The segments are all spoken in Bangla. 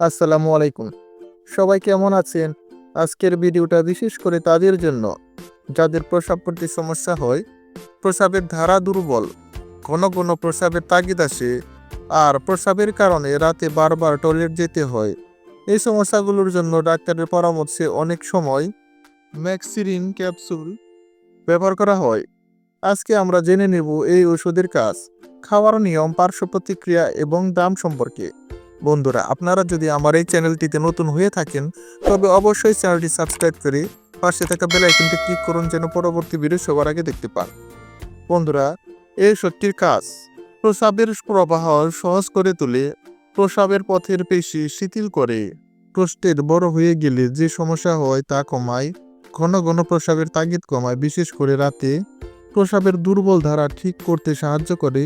আসসালামু আলাইকুম। সবাই কেমন আছেন? আজকের ভিডিওটা বিশেষ করে তাদের জন্য। যাদের প্রস্রাব করতে সমস্যা হয় প্রস্রাবের ধারা দুর্বল, ঘন ঘন প্রস্রাবের তাগিদ আসে, আর প্রস্রাবের কারণে রাতে বারবার টয়লেট যেতে হয়। এই সমস্যাগুলোর জন্য ডাক্তারের পরামর্শে অনেক সময় ম্যাক্সিরিন ক্যাপসুল ব্যবহার করা হয়। আজকে আমরা জেনে নেব এই ওষুধের কাজ, খাওয়ার নিয়ম, পার্শ্ব প্রতিক্রিয়া এবং দাম সম্পর্কে। বন্ধুরা, আপনারা যদি আমার এই চ্যানেলটিতে নতুন হয়ে থাকেন, তবে অবশ্যই চ্যানেলটি সাবস্ক্রাইব করে পাশে থাকা বেল আইকনটি ক্লিক করুন যেন পরবর্তী ভিডিও সবার আগে দেখতে পান। বন্ধুরা, এই সত্যির কাজ প্রস্রাবের প্রবাহ সহজ করে তোলে প্রস্রাবের পথের পেশি শিথিল করে। প্রস্টেট বড় হয়ে গেলে যে সমস্যা হয় তা কমায়, ঘন ঘন প্রস্রাবের তাগিদ কমায়, বিশেষ করে রাতে। প্রস্রাবের দুর্বল ধারা ঠিক করতে সাহায্য করে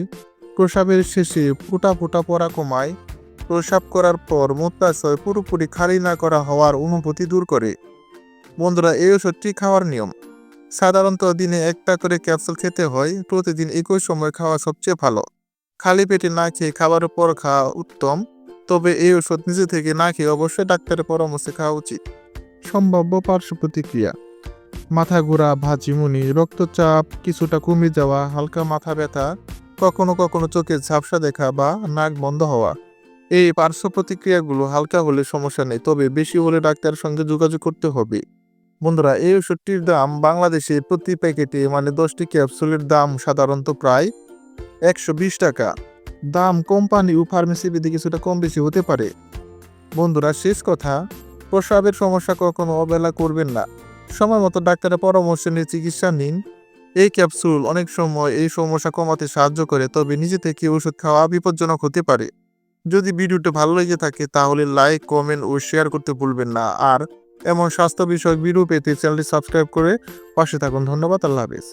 প্রস্রাবের শেষে ফোঁটা ফোঁটা পড়া কমায় প্রসাব করার পর মূত্রাশয় পুরোপুরি খালি না করা হওয়ার অনুভূতি দূর করে। বন্ধুরা এই ওষুধটি খাওয়ার নিয়ম। সাধারণত দিনে একটা করে ক্যাপসুল খেতে হয়, প্রতিদিন একই সময় খাওয়া সবচেয়ে ভালো। খালি পেটে না খেয়ে খাবারের পর খাওয়া উত্তম, তবে এই ওষুধ নিজে থেকে না খেয়ে অবশ্যই ডাক্তারের পরামর্শে খাওয়া উচিত। সম্ভাব্য পার্শ্ব প্রতিক্রিয়া। মাথা ঘোরা ভাজিমুনি রক্তচাপ, কিছুটা কমে যাওয়া, হালকা মাথা ব্যথা, কখনো কখনো চোখে ঝাপসা দেখা বা নাক বন্ধ হওয়া। এই পার্শ্ব প্রতিক্রিয়াগুলো হালকা হলে সমস্যা নেই, তবে বেশি হলে ডাক্তারের সঙ্গে যোগাযোগ করতে হবে। বন্ধুরা, এই ওষুধটির দাম বাংলাদেশে প্রতি প্যাকেটে মানে দশটি ক্যাপসুলের দাম সাধারণত প্রায় একশো বিশ টাকা। দাম কোম্পানি ও ফার্মেসি বিধি কিছুটা কম বেশি হতে পারে। বন্ধুরা, শেষ কথা, প্রস্রাবের সমস্যা কখনো অবহেলা করবেন না। সময় মতো ডাক্তারের পরামর্শ নিয়ে চিকিৎসা নিন। এই ক্যাপসুল অনেক সময় এই সমস্যা কমাতে সাহায্য করে, তবে নিজে থেকে ওষুধ খাওয়া বিপজ্জনক হতে পারে। যদি ভিডিওটি ভালো লেগে থাকে তাহলে লাইক, কমেন্ট ও শেয়ার করতে ভুলবেন না। আর এমন স্বাস্থ্য বিষয়ক ভিডিও পেতে চ্যানেলটি সাবস্ক্রাইব করে পাশে থাকুন। ধন্যবাদ, আল্লাহ হাফিজ।